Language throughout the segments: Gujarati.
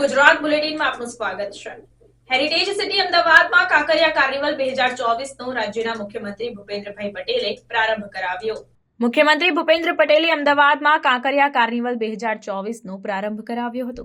ગુજરાત બુલેટિનમાં આપનું સ્વાગત છે. હેરિટેજ સિટી અમદાવાદમાં કાંકરિયા કાર્નિવલ બે હજાર ચોવીસનો રાજ્યના મુખ્યમંત્રી ભૂપેન્દ્રભાઈ પટેલે પ્રારંભ કરાવ્યો. મુખ્યમંત્રી ભૂપેન્દ્ર પટેલે અમદાવાદમાં કાંકરિયા કાર્નિવલ બે હજાર ચોવીસનો પ્રારંભ કરાવ્યો હતો.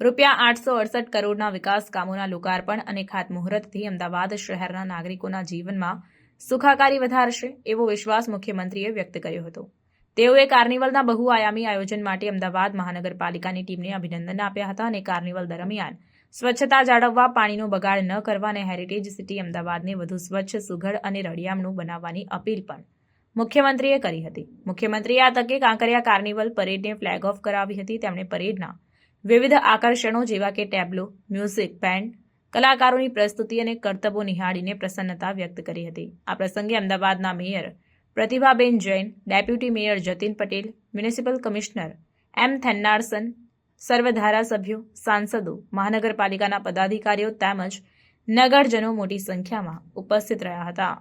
રૂપિયા આઠસો અડસઠ કરોડના વિકાસ કામોના લોકાર્પણ અને ખાતમુહૂર્તથી અમદાવાદ શહેરના નાગરિકોના જીવનમાં સુખાકારી વધારશે એવો વિશ્વાસ મુખ્યમંત્રીએ વ્યક્ત કર્યો હતો. તેઓએ કાર્નિવલના બહુઆયામી આયોજન માટે અમદાવાદ મહાનગરપાલિકાની ટીમને અભિનંદન આપ્યા હતા અને કાર્નિવલ દરમિયાન સ્વચ્છતા જાળવવા, પાણીનો બગાડ ન કરવા અને હેરિટેજ સિટી અમદાવાદને વધુ સ્વચ્છ, સુઘડ અને રળિયામણું બનાવવાની અપીલ પણ મુખ્યમંત્રીએ કરી હતી. મુખ્યમંત્રીએ આ તકે કાંકરિયા કાર્નિવલ પરેડને ફ્લેગ ઓફ કરાવી હતી. તેમણે પરેડના વિવિધ આકર્ષણો જેવા કે ટેબ્લો, મ્યુઝિક, બેન્ડ, કલાકારોની પ્રસ્તુતિ અને કરતબો નિહાળીને પ્રસન્નતા વ્યક્ત કરી હતી. આ પ્રસંગે અમદાવાદના mayor Pratibhaben Jain, deputy mayor Jatin Patel, municipal commissioner M Thennarasan સર્વ ધારાસભ્યો સાંસદો, મહાનગરપાલિકાના પદાધિકારીઓ તેમજ નગરજનો મોટી સંખ્યામાં ઉપસ્થિત રહ્યા હતા.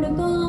protocol